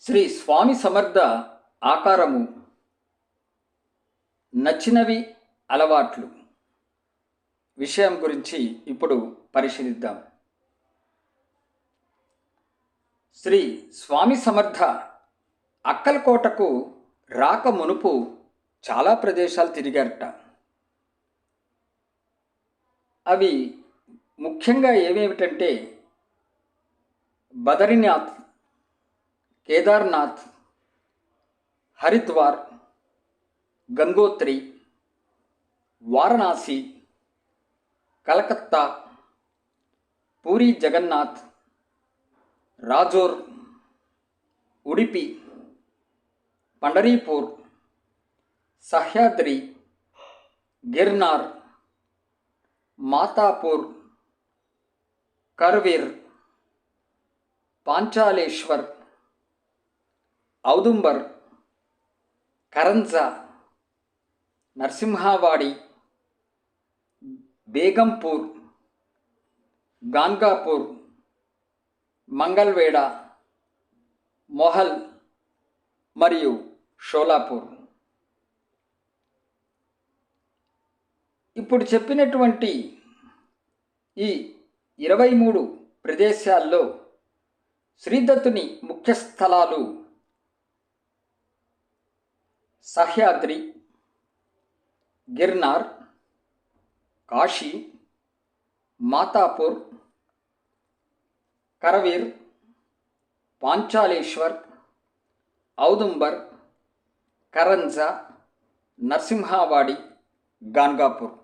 శ్రీ స్వామి సమర్థ ఆకారము నచ్చినవి అలవాట్లు. విషయం గురించి ఇప్పుడు పరిశీలిద్దాం. శ్రీ స్వామి సమర్థ అక్కలకోటకు రాక మునుపు చాలా ప్రదేశాలు తిరిగారట. అవి ముఖ్యంగా ఏమేమిటంటే బదరీనాథ్ केदारनाथ, हरिद्वार, गंगोत्री, वाराणसी, कलकत्ता, पूरी जगन्नाथ, राजौर, उड़पी पंडरीपुर सह्याद्री, गिरनार, मातापुर, करवीर, पांचालेश्वर ఔదుంబర్ కరంజా నరసింహావాడి బేగంపూర్ గాన్గాపూర్ మంగల్వేడ మొహల్ మరియు షోలాపూర్ ఇప్పుడు చెప్పినటువంటి ఈ ఇరవై మూడు ప్రదేశాల్లో శ్రీదత్తుని ముఖ్య స్థలాలు సహ్యాద్రి గిర్నార్ కాశీ మాతాపూర్ కరవీర్ పాంచాలేశ్వర్ ఔదుంబర్ కరంజా నరసింహావాడి గాన్గాపూర్.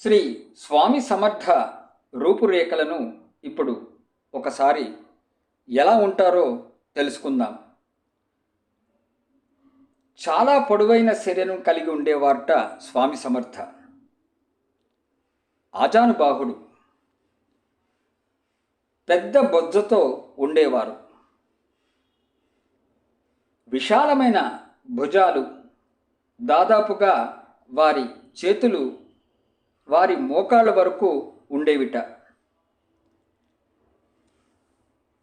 శ్రీ స్వామి సమర్థ రూపురేఖలను ఇప్పుడు ఒకసారి ఎలా ఉంటారో తెలుసుకుందాం. చాలా పొడవైన శరీరం కలిగి ఉండేవారట స్వామి సమర్థ. ఆజానుబాహుడు పెద్ద బొజ్జతో ఉండేవారు. విశాలమైన భుజాలు దాదాపుగా వారి చేతులు వారి మోకాళ్ళ వరకు ఉండేవిట.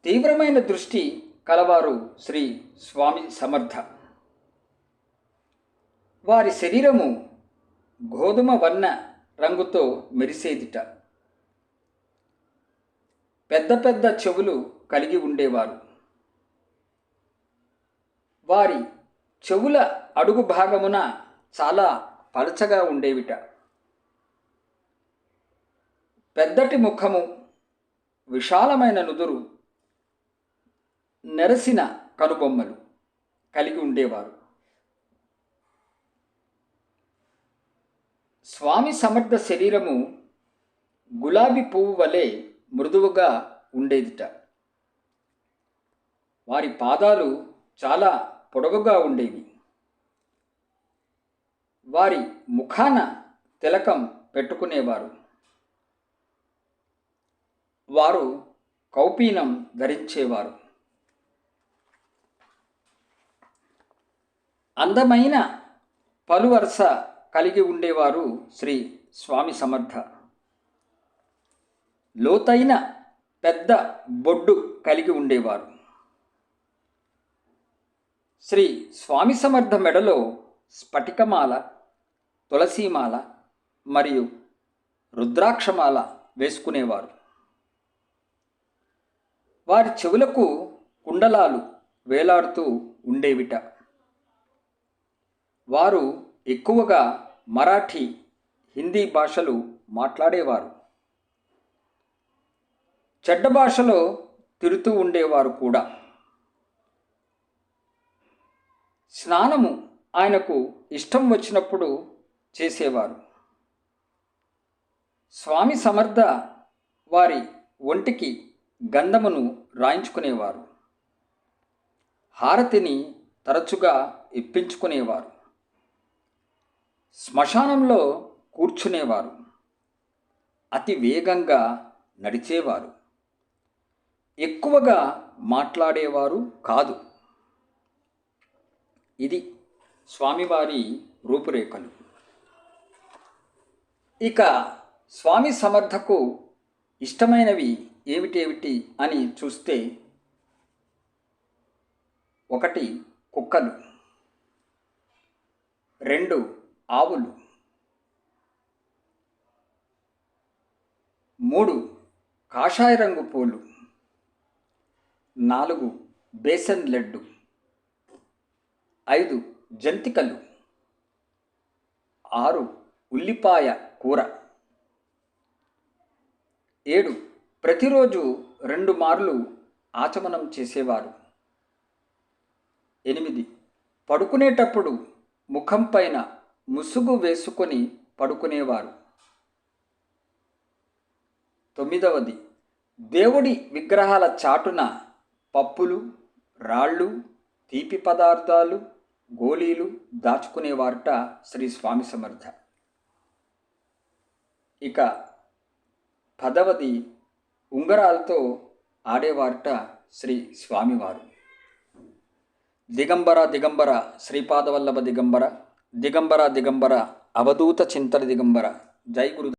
తీవ్రమైన దృష్టి కలవారు శ్రీ స్వామి సమర్థ. వారి శరీరము గోధుమ వర్ణ రంగుతో మెరిసేదిట. పెద్ద పెద్ద చెవులు కలిగి ఉండేవారు. వారి చెవుల అడుగు భాగమున చాలా పలచగా ఉండేవిట. పెద్దటి ముఖము విశాలమైన నుదురు నెరసిన కనుబొమ్మలు కలిగి ఉండేవారు. స్వామి సమర్థ శరీరము గులాబీ పువ్వు వలె మృదువుగా ఉండేదిట. వారి పాదాలు చాలా పొడవుగా ఉండేవి. వారి ముఖాన తిలకం పెట్టుకునేవారు. వారు కౌపీనం ధరించేవారు. అందమైన పలువరుస కలిగి ఉండేవారు శ్రీ స్వామి సమర్థ. లోతైన పెద్ద బొడ్డు కలిగి ఉండేవారు. శ్రీ స్వామి సమర్థ మెడలో స్ఫటికమాల తులసీమాల మరియు రుద్రాక్షమాల వేసుకునేవారు. వారి చెవులకు కుండలాలు వేలాడుతూ ఉండేవిట. వారు ఎక్కువగా మరాఠీ హిందీ భాషలు మాట్లాడేవారు. చెడ్డ భాషలో తిరుతూ ఉండేవారు కూడా. స్నానము ఆయనకు ఇష్టం వచ్చినప్పుడు చేసేవారు. స్వామి సమర్థ వారి ఒంటికి గంధమును రాయించుకునేవారు. హారతిని తరచుగా ఇప్పించుకునేవారు. శ్మశానంలో కూర్చునేవారు. అతి వేగంగా నడిచేవారు. ఎక్కువగా మాట్లాడేవారు కాదు. ఇది స్వామివారి రూపురేఖలు. ఇక స్వామి సమర్థకు ఇష్టమైనవి ఏమిటేమిటి అని చూస్తే ఒకటి కుక్కలు. రెండు ఆవులు. మూడు కాషాయ రంగు పూలు. నాలుగు బేసన్ లడ్డు. ఐదు జంతికలు. ఆరు ఉల్లిపాయ కూర. ఏడు ప్రతిరోజు రెండు మార్లు ఆచమనం చేసేవారు. ఎనిమిది పడుకునేటప్పుడు ముఖం పైన ముసుగు వేసుకొని పడుకునేవారు. తొమ్మిదవది దేవుడి విగ్రహాల చాటున పప్పులు రాళ్ళు తీపి పదార్థాలు గోళీలు దాచుకునేవారట శ్రీ స్వామి సమర్థ. ఇక పదవది ఉంగరాలతో ఆడేవారట శ్రీ స్వామివారు. దిగంబర దిగంబర శ్రీపాదవల్లభ దిగంబర దిగంబర దిగంబర అవధూత చింతన దిగంబర జై గురు